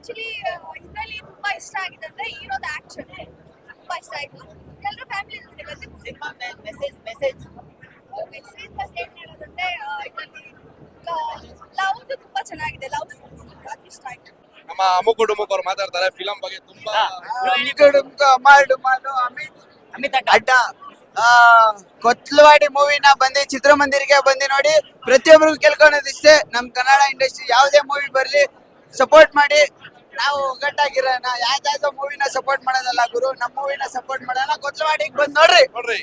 Actually ಇದರಲ್ಲಿ ತುಂಬಾ ಇಷ್ಟ ಆಗಿದೆ ಅಂದ್ರೆ ಹೀರೋದ ಆಕ್ಷನ್ ತುಂಬಾ ಇಷ್ಟ ಆಯ್ತು. ಎಲ್ಲರೂ ಫ್ಯಾಮಿಲಿ ಜೊತೆ ಬಂದು ಸಿನಿಮಾ ಮೆಸೇಜ್ ಮೆಸೇಜ್ ಮೆಸೇಜ್ ಬಗ್ಗೆ ಏನ್ ಹೇಳೋದಂದ್ರೆ ಇದರಲ್ಲಿ ಲವ್ ತುಂಬಾ ಚೆನ್ನಾಗಿದೆ. ಲವ್ ಅದು ಇಷ್ಟ ಆಯ್ತು. ನಮ್ಮ ಅಮುಕು ಡುಮುಕ್ ಅವ್ರು ಮಾತಾಡ್ತಾರೆ ಫಿಲಂ ಬಗ್ಗೆ ತುಂಬಾ ಮಾಡು ಮಾಡು ಅಮಿತ್. ಅಮಿತ್ ಅಡ್ಡ. ಕೊತ್ಲವಾಡಿ ಮೂವಿನ ಬಂದು ಚಿತ್ರಮಂದಿರಿಗೆ ಬಂದು ನೋಡಿ ಪ್ರತಿಯೊಬ್ಬರಿಗೂ ಕೇಳ್ಕೊಳೋದಿಷ್ಟೇ ನಮ್ ಕನ್ನಡ ಇಂಡಸ್ಟ್ರಿ ಯಾವುದೇ ಮೂವಿ ಬರಲಿ ಸಪೋರ್ಟ್ ಮಾಡಿ. ಒಗ್ಗಟ್ಟಾಗಿರೋಣ ಯಾವ್ದಾವ್ದೋ ಮೂವಿನ ಸಪೋರ್ಟ್ ಮಾಡೋದಲ್ಲ ಗುರು ನಮ್ ಮೂವಿನ ಸಪೋರ್ಟ್ ಮಾಡೋಣ. ಕೊತ್ಲವಾಡಿಗೆ ಬಂದ್ ನೋಡ್ರಿ. ನೋಡ್ರಿ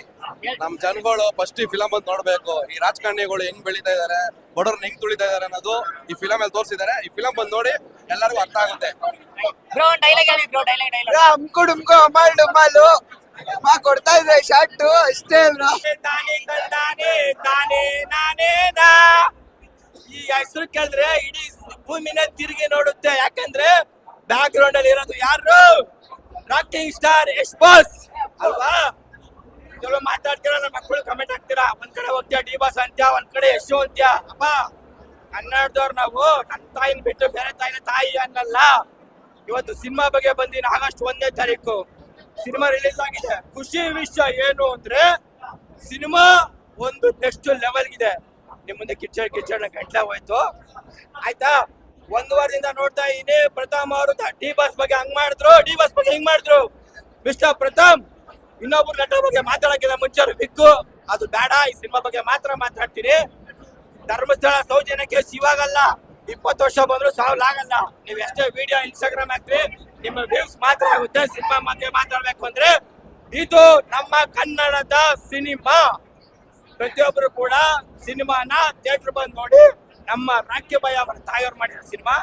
ನಮ್ ಜನಗಳು ಫಸ್ಟ್ ಈ ಫಿಲಂ ಬಂದು ನೋಡ್ಬೇಕು. ಈ ರಾಜಕಾರಣಿಗಳು ಹೆಂಗ್ ಬೆಳಿತಾ ಇದಾರೆ ಬಡವ್ರನ್ನ ಹೆಂಗ್ ತುಳಿತಾ ಇದಾರೆ ಅನ್ನೋದು ಈ ಫಿಲಂ ಅಲ್ಲಿ ತೋರಿಸಿದ್ದಾರೆ ಈ ಫಿಲಂ ಬಂದ್ ನೋಡಿ ಎಲ್ಲರಿಗೂ ಅರ್ಥ ಆಗುತ್ತೆ. ಬ್ರೋ ಡೈಲಾಗ್ ಹೇಳಿ ಬ್ರೋ ಡೈಲಾಗ್ ಡೈಲಾಗ್ ಅಮ್ಕುಡುಮ್ಕೊ ಅಮಾಲ್ ಡುಮಾಲು ಮಾ ಕೊಡ್ತಾ ಇದ್ರೆ ಶಾರ್ಟ್ ಅಷ್ಟೇ ಬ್ರೋ ತಾನೇ ತಾನೇ ತಾನೇ ನಾನೇ ನಾ. ಈ ಹೆಸರು ಕೇಳಿದ್ರೆ ಇಡೀ ಭೂಮಿನ ತಿರುಗಿ ನೋಡುತ್ತೆ. ಯಾಕಂದ್ರೆ ಬ್ಯಾಕ್ ಗ್ರೌಂಡ್ ಅಲ್ಲಿ ಇರೋದು ಯಾರು? ರಾಕಿಂಗ್ ಸ್ಟಾರ್ ಯಶ್ ಬಾಸ್ ಅಲ್ವಾ? ಕೆಲವು ಮಾತಾಡ್ತೀರಾ, ನಮ್ಮ ಮಕ್ಕಳು ಕಮೆಂಟ್ ಹಾಕ್ತೀರಾ? ಒಂದ್ ಕಡೆ ಹೋಗ್ತೀಯ, ಡಿ ಬಾಸ್ ಅಂತ್ಯ? ಒಂದ್ ಕಡೆ ಯಶು ಅಂತ್ಯ? ಅಪ್ಪ, ಕನ್ನಡದವ್ರು ನಾವು ನನ್ನ ತಾಯಿನ ಬಿಟ್ಟು ಬೇರೆ ತಾಯಿನ ತಾಯಿ ಅನ್ನಲ್ಲ. ಇವತ್ತು ಸಿನಿಮಾ ಬಗ್ಗೆ ಬಂದಿನ ಆಗಸ್ಟ್ ಒಂದನೇ ತಾರೀಕು. ಸಿನಿಮಾ ರಿಲೀಸ್ ಆಗಿದೆ. ಖುಷಿ ವಿಷಯ ಏನು ಅಂದ್ರೆ, ಸಿನಿಮಾ ಒಂದು ನೆಕ್ಸ್ಟ್ ಲೆವೆಲ್ ಇದೆ ನಿಮ್ ಮುಂದೆ ಕಿಚ್ಚಡ್ ಕಿಚ್ಚಡ್ ಗಂಟ್ಲೆ ಹೋಯ್ತು. ಆಯ್ತಾ? ಒಂದ್ ವಾರದಿಂದ ನೋಡ್ತಾ ಇದೀನಿ ಪ್ರತಾಪ್ ಅವರು ಡಿ ಬಾಸ್ ಬಗ್ಗೆ ಹಂಗ್ ಮಾಡಿದ್ರು? ಡಿ ಬಾಸ್ ಬಗ್ಗೆ ಹಿಂಗ್ ಮಾಡಿದ್ರು? ಮಿಸ್ಟರ್ ಪ್ರಥಮ್, ಇನ್ನೊಬ್ರು ನಟ ಬಗ್ಗೆ ಮಾತಾಡಕ್ಕಿಂತ ಮುಂಚೆ ಬಿಕ್ಕು ಅದು ಬೇಡ, ಈ ಸಿನಿಮಾ ಬಗ್ಗೆ ಮಾತ್ರ ಮಾತಾಡ್ತೀನಿ. ಧರ್ಮಸ್ಥಳ ಸೌಜನ್ಯಕ್ಕೆ ಶಿವಾಗಲ್ಲ. ಇಪ್ಪತ್ತು ವರ್ಷ ಬಂದ್ರು ಆಗಲ್ಲ. ನೀವು ಎಷ್ಟೇ ವಿಡಿಯೋ ಇನ್ಸ್ಟಾಗ್ರಾಮ್ ಹಾಕ್ರಿ, ನಿಮ್ಮ ವ್ಯೂಸ್ ಮಾತ್ರ ಆಗುತ್ತೆ. ಸಿನಿಮಾ ಬಗ್ಗೆ ಮಾತಾಡ್ಬೇಕು ಅಂದ್ರೆ ಇದು ನಮ್ಮ ಕನ್ನಡದ ಸಿನಿಮಾ. ಪ್ರತಿಯೊಬ್ಬರು ಕೂಡ ಸಿನಿಮಾನ ಥಿಯೇಟರ್ ಬಂದು ನೋಡಿ ನಮ್ಮ ರಾಖ್ಯ ಭಯ ಅವರ ತಾಯಿಯವ್ರು ಮಾಡಿರೋ ಸಿನಿಮಾ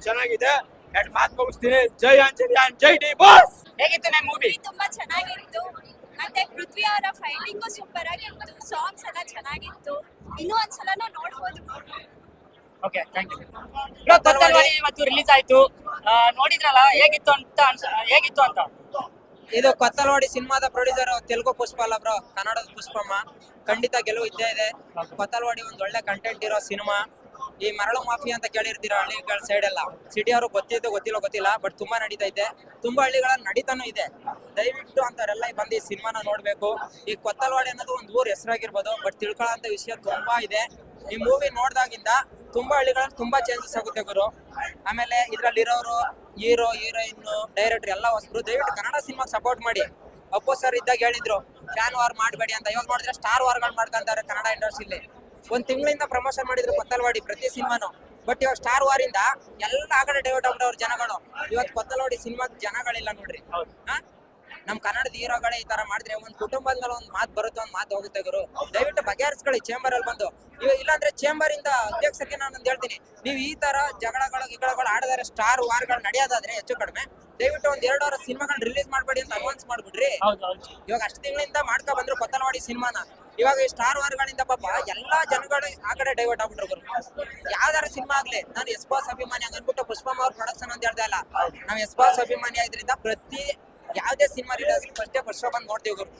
ಚೆನ್ನಾಗಿದೆ. ಎರಡು ಮಾತು ಮುಗಿಸ್ತೀನಿ. ಜೈ ಆಂಜನೇಯ ಜೈ ಡಿ ಬಾಸ್! ಹೇಗಿತ್ತು ನೇ ಮೂವಿ ತುಂಬಾ ಚೆನ್ನಾಗಿತ್ತು. ಮತ್ತೆ ಪೃಥ್ವಿ ಅವರ ಫೈಟಿಂಗು ಸೂಪರ್ ಆಗಿತ್ತು. ಸಾಂಗ್ಸ್ ಎಲ್ಲ ಚೆನ್ನಾಗಿತ್ತು. ಇನ್ನೂ ಒಂದ್ಸಲನೂ ನೋಡ್ಬೋದು. ಓಕೆ ಥ್ಯಾಂಕ್ ಯು ಬ್ರೋ ಇವತ್ತು ರಿಲೀಸ್ ಆಯ್ತು. ಆ, ನೋಡಿದ್ರಲ್ಲ ಹೇಗಿತ್ತು ಅಂತ ಅನ್ಸ ಹೇಗಿತ್ತು ಅಂತ? ಇದು ಕೊತ್ತಲವಾಡಿ ಸಿನಿಮಾದ ಪ್ರೊಡ್ಯೂಸರ್ ತೆಲುಗು ಪುಷ್ಪ ಅಲ್ಲ ಬ್ರೋ ಕನ್ನಡದ ಪುಷ್ಪಮ್ಮ. ಖಂಡಿತ ಗೆಲುವು ಇದ್ದೇ ಇದೆ. ಕೊತ್ತಲವಾಡಿ ಒಂದ್ ಒಳ್ಳೆ ಕಂಟೆಂಟ್ ಇರೋ ಸಿನಿಮಾ. ಈ ಮರಳು ಮಾಫಿ ಅಂತ ಕೇಳಿರ್ತೀರ ಹಳ್ಳಿಗಳ ಸೈಡ್ ಎಲ್ಲ? ಸಿಟಿ ಅವರು ಗೊತ್ತಿದ್ದು ಗೊತ್ತಿಲ್ಲ ಗೊತ್ತಿಲ್ಲ ಬಟ್ ತುಂಬಾ ನಡೀತಾ ಇದೆ ತುಂಬಾ ಹಳ್ಳಿಗಳ ನಡೀತಾನೂ ಇದೆ. ದಯವಿಟ್ಟು ಅಂತಾರೆಲ್ಲ ಬಂದು ಈ ಸಿನಿಮಾನ ನೋಡ್ಬೇಕು. ಈ ಕೊತ್ತಲ್ವಾಡಿ ಅನ್ನೋದು ಒಂದು ಊರ್ ಹೆಸರಾಗಿರ್ಬೋದು ಬಟ್ ತಿಳ್ಕೊಳ್ಳೋ ವಿಷಯ ತುಂಬಾ ಇದೆ. ಈ ಮೂವಿ ನೋಡ್ದಾಗಿಂದ ತುಂಬಾ ಹಳ್ಳಿಗಳಲ್ಲಿ ತುಂಬಾ ಚೇಂಜಸ್ ಆಗುತ್ತೆ ಗುರು. ಆಮೇಲೆ ಇದ್ರಲ್ಲಿರೋರು ಹೀರೋ ಹೀರೋಯಿನ್ ಡೈರೆಕ್ಟರ್ ಎಲ್ಲ ಹೊಸಬ್ರು, ದಯವಿಟ್ಟು ಕನ್ನಡ ಸಿನಿಮಾಗೆ ಸಪೋರ್ಟ್ ಮಾಡಿ. ಅಪ್ಪು ಸರ್ ಇದ್ದಾಗ ಹೇಳಿದ್ರು ಫ್ಯಾನ್ ವಾರ್ ಮಾಡಬೇಡಿ ಅಂತ. ಇವಾಗ ನೋಡಿದ್ರೆ ಸ್ಟಾರ್ ವಾರ್ಗಳು ಮಾಡ್ಕೊಂತಾರೆ ಕನ್ನಡ ಇಂಡಸ್ಟ್ರಿಲಿ ಒಂದ್ ತಿಂಗಳಿಂದ ಪ್ರಮೋಷನ್ ಮಾಡಿದ್ರು ಕೊತ್ತಲವಾಡಿ ಪ್ರತಿ ಸಿನಿಮಾನು. ಬಟ್ ಇವಾಗ ಸ್ಟಾರ್ ವಾರ್ ಇಂದ ಎಲ್ಲ ಆ ಕಡೆ ಡೈವರ್ಟ್ ಆಗ್ಬಿಟ್ಟವ್ರ ಜನಗಳು ಇವತ್ತು ಕೊತ್ತಲವಾಡಿ ಸಿನಿಮಾ ಜನಗಳಿಲ್ಲ ನೋಡ್ರಿ. ಹಾ? ನಮ್ ಕನ್ನಡದ ಹೀರೋಗಳೇ ಈ ತರ ಮಾಡಿದ್ರೆ ಒಂದ್ ಕುಟುಂಬದ ಮೇಲೆ ಒಂದ್ ಮಾತು ಬರುತ್ತೆ ಒಂದ್ ಮಾತು ಹೋಗುತ್ತೆ ಗುರು. ದಯವಿಟ್ಟು ಬಗೆಹರಿಸ್ಕೊಳ್ಳಿ ಚೇಂಬರ್ ಅಲ್ಲಿ ಬಂದು. ಇವಾಗ ಇಲ್ಲಾಂದ್ರೆ ಚೇಂಬರ್ ಇಂದ ಅಧ್ಯಕ್ಷಕ್ಕೆ ನಾನು ಒಂದ್ ಹೇಳ್ತೀನಿ. ನೀವು ಈ ತರ ಜಗಳಗಳು ಗಿಗಳಗಳು ಆಡಿದ್ರೆ ಸ್ಟಾರ್ ವಾರ್ಗಳು ನಡೆಯೋದಾದ್ರೆ ಹೆಚ್ಚು ಕಡಿಮೆ. ದಯವಿಟ್ಟು ಒಂದ್ ಎರಡು ವಾರ ಸಿನಿಮಾಗಳನ್ನ ರಿಲೀಸ್ ಮಾಡ್ಬೇಡಿ ಅಂತ ಅಡ್ವಾನ್ಸ್ ಮಾಡ್ಬಿಡ್ರಿ. ಇವಾಗ ಅಷ್ಟು ತಿಂಗಳಿಂದ ಮಾಡ್ಕೊ ಬಂದ್ರು ಕೊತ್ತಲವಾಡಿ ಸಿನಿಮಾನ. ಇವಾಗ ಸ್ಟಾರ್ ವಾರ್ಗಳಿಂದ ಪಾಪ ಎಲ್ಲಾ ಜನಗಳು ಆ ಕಡೆ ಡೈವರ್ಟ್ ಆಗ್ಬಿಟ್ರು ಗುರು. ಯಾವ್ದಾರ ಸಿನಿಮಾ ಆಗ್ಲಿ, ನಾನು ಎಸ್ ಬಾಸ್ ಅಭಿಮಾನಿ ಹಂಗ್ ಅನ್ಬಿಟ್ಟು ಪುಷ್ಪಮ್ಮ ಅವ್ರ ಪ್ರೊಡಕ್ಷನ್ ಅಂತ ಹೇಳ್ದೆ ಅಲ್ಲ, ನಾವ್ ಎಸ್ ಬಾಸ್ ಅಭಿಮಾನಿ ಆದ್ರಿಂದ ಪ್ರತಿ ಯಾವ್ದೇ ಸಿನಿಮಾ ರಿಲೀಸ್ ಆಗಲಿ ಫಸ್ಟೇ ಫಸ್ಟ್ ಬಂದ್ ನೋಡ್ತೀವಿ ಗುರು.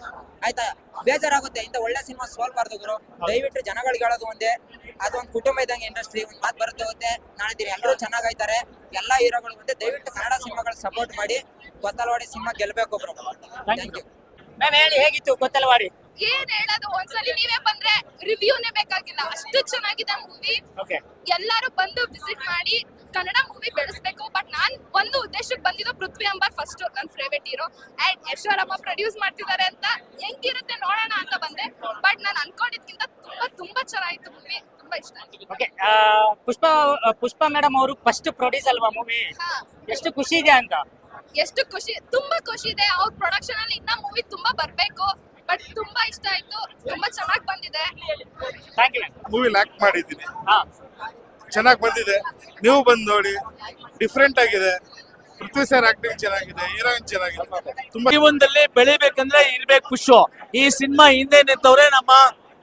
ಆಯ್ತಾ? ಬೇಜಾರಾಗುತ್ತೆ ಇಂತ ಒಳ್ಳೆ ಸಿನಿಮಾ ಸೋಲ್ಬಾರ್ದು ಗುರು. ದಯವಿಟ್ಟು ಜನಗಳಿಗೆ ಹೇಳೋದು ಒಂದೇ ಅದೊಂದು ಕುಟುಂಬ ಇದ್ದಂಗೆ ಇಂಡಸ್ಟ್ರಿ ಒಂದ್ ಮಾತು ಬರುತ್ತೆ ಹೋಗುತ್ತೆ ನಾಳೆ ದಿನ ಎಲ್ಲರೂ ಚೆನ್ನಾಗಾಯ್ತಾರೆ, ಎಲ್ಲಾ ಹೀರೋಗಳು ಬಂದೆ ದಯವಿಟ್ಟು ಕನ್ನಡ ಸಿನಿಮಾಗಳು ಸಪೋರ್ಟ್ ಮಾಡಿ, ಗೊತ್ತಲ್ವಾಡಿ ಸಿನಿಮಾ ಗೆಲ್ಲಬೇಕು ಬ್ರೋ ಥ್ಯಾಂಕ್ ಯು ಮ್ಯಾಮ್ ಹೇಳಿ ಹೇಗಿತ್ತು? ಕೊತ್ತಲವಾಡಿ ಏನ್ ಹೇಳೋದು? ಒಂದ್ಸಲಿ ನೀವೇ ಬಂದ್ರೆ ರಿವ್ಯೂನೇ ಬೇಕಾಗಿಲ್ಲ. ಅಷ್ಟು ಚೆನ್ನಾಗಿದೆ ಮೂವಿ ಓಕೆ ಎಲ್ಲರೂ ಬಂದು ವಿಸಿಟ್ ಮಾಡಿ ಕನ್ನಡ ಮೂವಿ ಬೆಳೆಸ್ಬೇಕು. ಬಟ್ ನಾನ್ ಒಂದು ಉದ್ದೇಶಕ್ಕೆ ಬಂದಿದ್ದು ಪೃಥ್ವಿ ಅಂಬರ್ ಫಸ್ಟ್ ನನ್ನ ಫೇವರೇಟ್ ಹೀರೋ ಅಂಡ್ ಯಶ್ವರಮ್ಮ ಪ್ರೊಡ್ಯೂಸ್ ಮಾಡ್ತಿದ್ದಾರೆ ಅಂತ ಹೆಂಗಿರುತ್ತೆ ನೋಡೋಣ ಅಂತ ಬಂದೆ. ಬಟ್ ನಾನು ಅನ್ಕೊಂಡಿದ್ಕಿಂತ ತುಂಬಾ ತುಂಬಾ ಚೆನ್ನಾಗಿತ್ತು ಮೂವಿ ತುಂಬಾ ಇಷ್ಟ. ಓಕೆ ಪುಷ್ಪ ಪುಷ್ಪ ಮೇಡಮ್ ಅವರು ಫಸ್ಟ್ ಪ್ರೊಡ್ಯೂಸ್ ಅಲ್ವಾ ಮೂವಿ ಹಾ. ಎಷ್ಟು ಖುಷಿ ಇದೆ ಅಂತ. ಎಷ್ಟು ಖುಷಿ ತುಂಬಾ ಖುಷಿ ಇದೆ. ಅವ್ರ ಪ್ರೊಡಕ್ಷನ್ ಅಲ್ಲಿ ಇನ್ನ ಮೂವಿ ತುಂಬಾ ಬರ್ಬೇಕು. ಬಟ್ ತುಂಬಾ ಇಷ್ಟ ಆಯ್ತು. ತುಂಬಾ ಚೆನ್ನಾಗಿ ಬಂದಿದೆ. ಥ್ಯಾಂಕ್ ಯು ಮೂವಿ ಲ್ಯಾಕ್ ಮಾಡಿದ್ದೀನಿ. ಹಾ. ಚೆನ್ನಾಗಿ ಬಂದಿದೆ. ನೀವು ಬಂದು ನೋಡಿ. ಡಿಫ್ರೆಂಟ್ ಆಗಿದೆ. ಪೃಥ್ವಿ ಸರ್ ಆಕ್ಟಿಂಗ್ ಚೆನ್ನಾಗಿದೆ. ಹೀರೋಯಿನ್ ಚೆನ್ನಾಗಿದೆ. ತುಂಬಾ ಜೀವನದಲ್ಲಿ ಬೆಳಿಬೇಕಂದ್ರೆ ಇರ್ಬೇಕು ಖುಷು ಈ ಸಿನಿಮಾ ಹಿಂದೆ ನಿಂತವ್ರೆ ನಮ್ಮ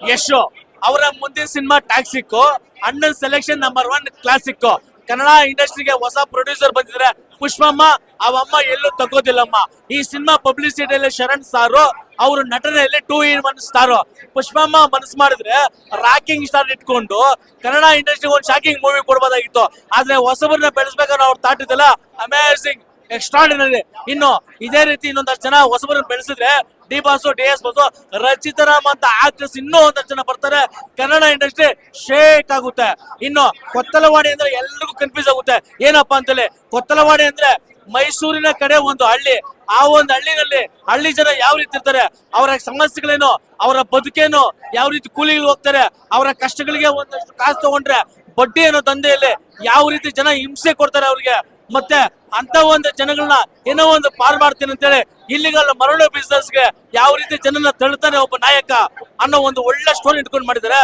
ಯಶು. ಅವರ ಮುಂದಿನ ಸಿನಿಮಾ ಟ್ಯಾಕ್ಸಿಕ್ ಅಣ್ಣನ್ selection number one classic Kannada ಇಂಡಸ್ಟ್ರಿಗೆ ಹೊಸ ಪ್ರೊಡ್ಯೂಸರ್ ಬಂದಿದ್ರೆ ಪುಷ್ಪಮ್ಮ ಅವಮ್ಮ ಎಲ್ಲೂ ತಗೋದಿಲ್ಲಮ್ಮ. ಈ ಸಿನಿಮಾ ಪಬ್ಲಿಸಿಟಿಯಲ್ಲಿ ಶರಣ್ ಸಾರು, ಅವರು ನಟನೆಯಲ್ಲಿ ಟೂ ಇನ್ ಒನ್ ಸ್ಟಾರ್ ಪುಷ್ಪಮ್ಮ ಮನಸ್ಸು ಮಾಡಿದ್ರೆ ರಾಕಿಂಗ್ ಸ್ಟಾರ್ ಇಟ್ಕೊಂಡು ಕನ್ನಡ ಇಂಡಸ್ಟ್ರಿಗೆ ಒಂದು ಶಾಕಿಂಗ್ ಮೂವಿ ಕೊಡ್ಬೋದಾಗಿತ್ತು. ಆದ್ರೆ ಹೊಸಬರನ್ನ ಬೆಳೆಸ್ಬೇಕಾದ್ರೆ ಅವ್ರು ತಾಟಿದಲ್ಲ ಅಮೇಸಿಂಗ್ ಎಕ್ಸ್ಟ್ರಾಡಿನರಿ ಇನ್ನು ಇದೇ ರೀತಿ ಇನ್ನೊಂದಷ್ಟು ಜನ ಹೊಸಬರನ್ನು ಬೆಳೆಸಿದ್ರೆ D boss D S boss Rachita Ram ಅಂತ ಆಕ್ಟ್ರೆಸ್ ಇನ್ನೂ ಒಂದಷ್ಟು ಜನ ಬರ್ತಾರೆ. ಕನ್ನಡ ಇಂಡಸ್ಟ್ರಿ ಶೇಕ್ ಆಗುತ್ತೆ. ಇನ್ನು ಕೊತ್ತಲವಾಡಿ ಅಂದ್ರೆ ಎಲ್ರಿಗೂ ಕನ್ಫ್ಯೂಸ್ ಆಗುತ್ತೆ. ಏನಪ್ಪಾ ಅಂತೇಳಿ, ಕೊತ್ತಲವಾಡಿ ಅಂದ್ರೆ ಮೈಸೂರಿನ ಕಡೆ ಒಂದು ಹಳ್ಳಿ. ಆ ಒಂದು ಹಳ್ಳಿನಲ್ಲಿ ಹಳ್ಳಿ ಜನ ಯಾವ ರೀತಿ ಇರ್ತಾರೆ? ಅವರ ಸಮಸ್ಯೆಗಳೇನು? ಅವರ ಬದುಕೇನು? ಯಾವ ರೀತಿ ಕೂಲಿಗಳು ಹೋಗ್ತಾರೆ? ಅವರ ಕಷ್ಟಗಳಿಗೆ ಒಂದಷ್ಟು ಕಾಸು ತಗೊಂಡ್ರೆ ಬಡ್ಡಿ ಅನ್ನೋ ದಂಧೆಯಲ್ಲಿ ಯಾವ ರೀತಿ ಜನ ಹಿಂಸೆ ಕೊಡ್ತಾರೆ ಅವ್ರಿಗೆ? ಮತ್ತೆ ಅಂತ ಒಂದು ಜನಗಳನ್ನ ಏನೋ ಒಂದು ಪಾರ್ ಮಾಡ್ತೀನಿ ಅಂತೇಳಿ ಇಲ್ಲಿಗಲ್ಲ ಮರಳು ಬಿಸ್ನೆಸ್ಗೆ ಯಾವ ರೀತಿ ಜನನ ತಳ್ತಾನೆ ಒಬ್ಬ ನಾಯಕ ಅನ್ನೋ ಒಂದು ಒಳ್ಳೆ ಸ್ಟೋರಿ ಇಟ್ಕೊಂಡು ಮಾಡಿದ್ದಾರೆ.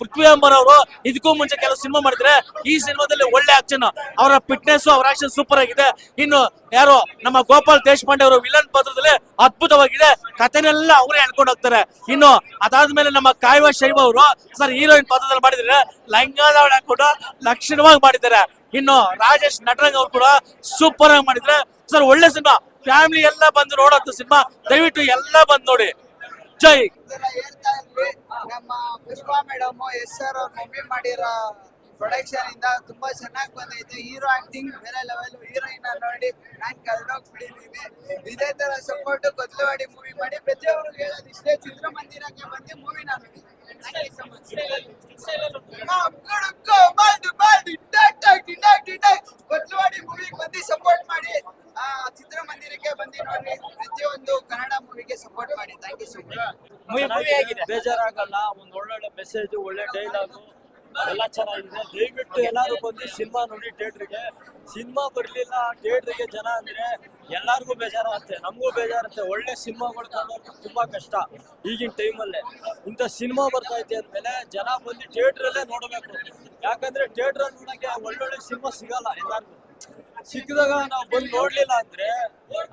ಪೃಥ್ವಿ ಅಂಬರ್ ಅವರು ಇದಕ್ಕೂ ಮುಂಚೆ ಕೆಲವು ಸಿನಿಮಾ ಮಾಡಿದ್ರೆ ಈ ಸಿನಿಮಾದಲ್ಲಿ ಒಳ್ಳೆ ಆಕ್ಷನ್ ಅವರ ಫಿಟ್ನೆಸ್ ಅವರ ಆಕ್ಷನ್ ಸೂಪರ್ ಆಗಿದೆ. ಇನ್ನು ಯಾರು ನಮ್ಮ ಗೋಪಾಲ್ ದೇಶಪಾಂಡೆ ಅವರು ವಿಲನ್ ಪಾತ್ರದಲ್ಲಿ ಅದ್ಭುತವಾಗಿದೆ. ಕಥೆನೆಲ್ಲ ಅವರೇ ಹೇಳ್ಕೊಂಡು ಹೋಗ್ತಾರೆ. ಇನ್ನು ಅದಾದ್ಮೇಲೆ ನಮ್ಮ ಕಾಯುವ ಶೈವ ಅವರು, ಸರ್, ಹೀರೋಯಿನ್ ಪಾತ್ರದಲ್ಲಿ ಮಾಡಿದ್ರೆ ಲಂಗಾದವಳ ಹಾಕೊಂಡು ಲಕ್ಷಣವಾಗಿ ಮಾಡಿದ್ದಾರೆ. ಇನ್ನು ರಾಜೇಶ್ ನಟರಂಗ್ ಅವ್ರು ಕೂಡ ಸೂಪರ್ ಆಗಿ ಮಾಡಿದ್ರೆ. ಸರ್ ಒಳ್ಳೆ ಸಿನಿಮಾ. ಫ್ಯಾಮಿಲಿ ಎಲ್ಲ ಬಂದು ನೋಡೋಂಥ ಸಿನಿಮಾ. ದಯವಿಟ್ಟು ಎಲ್ಲ ಬಂದು ನೋಡಿ. ಜೈ. ನಮ್ಮ ಪುಷ್ಪ ಮೇಡಮ್ ಎಸ್ ಸರ್ ಅವ್ರ ಮಾಡಿರೋ ಪ್ರೊಡಕ್ಷನ್ ಇಂದ ತುಂಬಾ ಚೆನ್ನಾಗಿ ಬಂದೈತೆ. ಹೀರೋ ಆಕ್ಟಿಂಗ್ ಬೇರೆ ಲೆವೆಲ್ ಹೀರೋಯಿನ್ ನೋಡಿ ನಾನ್ ಕರ್ನೋಗ್ ಬಿಟ್ಟಿದೀನಿ. ಇದೇ ತರ ಸಪೋರ್ಟ್ ಮಾಡಿ ಮೂವಿ ಮಾಡಿ ಪ್ರತಿಯೊಬ್ಬರು ಹೇಳೋದಿಷ್ಟೇ ಚಿತ್ರಮಂದಿರಕ್ಕೆ ಬಂದು ಮೂವಿನ ನೋಡಿ. ಡಕ್ ಡಕ್ ಕೊತ್ಲವಾಡಿ ಮೂವಿಗೆ ಬಂದು ಸಪೋರ್ಟ್ ಮಾಡಿ. ಆ ಚಿತ್ರಮಂದಿರಕ್ಕೆ ನೋಡಿ. ಪ್ರತಿಯೊಂದು ಕನ್ನಡ ಮೂವಿಗೆ ಸಪೋರ್ಟ್ ಮಾಡಿ. ಥ್ಯಾಂಕ್ ಯು ಸೊ ಮಚ್ ಬೇಜಾರಾಗಲ್ಲ. ಒಂದ್ ಒಳ್ಳೊಳ್ಳೆ ಮೆಸೇಜ್ ಒಳ್ಳೆ ಡೈಲಾಗು ಎಲ್ಲ ಚೆನ್ನಾಗಿದೆ. ದಯವಿಟ್ಟು ಎಲ್ಲಾರು ಬಂದು ಸಿನಿಮಾ ನೋಡಿ ಥಿಯೇಟ್ರಿಗೆ ಸಿನಿಮಾ ಬರ್ಲಿಲ್ಲ ಥಿಯೇಟ್ರಿಗೆ ಜನ ಅಂದ್ರೆ ಎಲ್ಲಾರ್ಗೂ ಬೇಜಾರಾಗುತ್ತೆ ನಮಗೂ ಬೇಜಾರುತ್ತೆ ಒಳ್ಳೆ ಸಿನಿಮಾಗಳು ತಗೋದು ತುಂಬಾ ಕಷ್ಟ ಈಗಿನ ಟೈಮಲ್ಲೇ. ಇಂಥ ಸಿನಿಮಾ ಬರ್ತಾ ಐತೆ ಅಂದ್ಮೇಲೆ ಜನ ಬಂದು ಥಿಯೇಟ್ರಲ್ಲೇ ನೋಡಬೇಕು. ಯಾಕಂದ್ರೆ ಥಿಯೇಟ್ರ್ ನೋಡಕ್ಕೆ ಒಳ್ಳೊಳ್ಳೆ ಸಿನಿಮಾ ಸಿಗಲ್ಲ ಎಲ್ಲಾರ್ಗೂ. ಸಿಕ್ಕಿದಾಗ ನಾವು ಬಂದು ನೋಡ್ಲಿಲ್ಲ ಅಂದ್ರೆ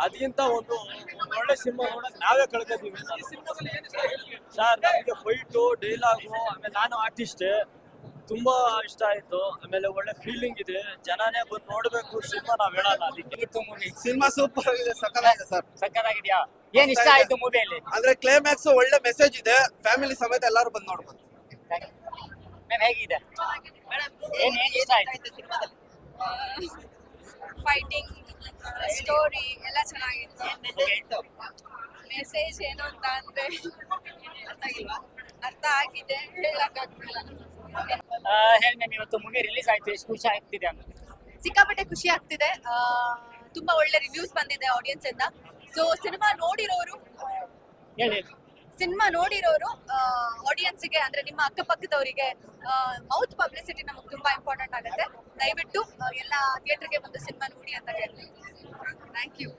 ಅದಕ್ಕಿಂತ ಒಂದು ಒಂದ್ ಒಳ್ಳೆ ಸಿನಿಮಾ ನೋಡಕ್ ನಾವೇ ಕಳ್ಕೊತೀವಿ ಸರ್ ನಮಗೆ ಫೈಟು ಡೈಲಾಗು ಆಮೇಲೆ ನಾನು ಆರ್ಟಿಸ್ಟೇ ತುಂಬಾ ಇಷ್ಟ ಆಯ್ತು. ಆಮೇಲೆ ಒಳ್ಳೆ ಫೀಲಿಂಗ್ ಇದೆ. ಜನನೇ ಬಂದು ನೋಡ್ಬೇಕು ಸಿನಿಮಾ ನಾವ್ ಹೇಳಲ್ಲ. ಅದಕ್ಕೆ ಮೂವಿ ಸಿನಿಮಾ ಸೂಪರ್ ಆಗಿದೆ ಸಕ್ಕತ್ತಾಗಿದೆ ಸರ್. ಸಕ್ಕತ್ತಾಗಿದ್ಯಾ? ಏನ್ ಇಷ್ಟ ಆಯ್ತು ಮೂವಿಯಲ್ಲಿ ಅಂದ್ರೆ ಕ್ಲೈಮ್ಯಾಕ್ಸ್ ಒಳ್ಳೆ ಮೆಸೇಜ್ ಇದೆ. ಫ್ಯಾಮಿಲಿ ಸಮೇತ ಎಲ್ಲರೂ ಬಂದು ನೋಡ್ಬೋದು. ಮ್ಯಾಮ್ ಹೇಗಿದೆ? ಏನ್ ಏನ್ ಇಷ್ಟ ಆಯ್ತು? ಫೈಟಿಂಗ್ ಸ್ಟೋರಿ ಎಲ್ಲ ಚೆನ್ನಾಗಿತ್ತು. ಮೆಸೇಜ್ ಏನು ಅಂತ ಅಂದ್ರೆ ಅರ್ಥ ಆಗಿಲ್ವಾ? ಅರ್ಥ ಆಗಿದೆ ಹೇಳಕ್ಕಾಗ್ತಿಲ್ಲ. ಹೇಳಿ ಮ್ಯಾಮ್ ಇವತ್ತು ಮೂವಿ ರಿಲೀಸ್ ಆಯ್ತು. ಎಷ್ಟು ಖುಷಿ ಆಗ್ತಿದೆ ಅಂತ. ಸಿಕ್ಕಾಪಟ್ಟೆ ಖುಷಿ ಆಗ್ತಿದೆ. ಆ, ತುಂಬಾ ಒಳ್ಳೆ ರಿವ್ಯೂಸ್ ಬಂದಿದೆ ಆಡಿಯನ್ಸ್ ಇಂದ. ಸೊ ಸಿನಿಮಾ ನೋಡಿರೋರು ಹೇಳಿ ಸಿನಿಮಾ ನೋಡಿರೋರು ಆಡಿಯನ್ಸ್ಗೆ ಅಂದ್ರೆ ನಿಮ್ಮ ಅಕ್ಕಪಕ್ಕದವರಿಗೆ ಮೌತ್ ಪಬ್ಲಿಸಿಟಿ ನಮಗೆ ತುಂಬಾ ಇಂಪಾರ್ಟೆಂಟ್ ಆಗುತ್ತೆ. ದಯವಿಟ್ಟು ಆ, ಎಲ್ಲ ಥಿಯೇಟರ್ಗೆ ಬಂದು ಸಿನಿಮಾ ನೋಡಿ ಅಂತ ಹೇಳ್ತೀನಿ. Thank you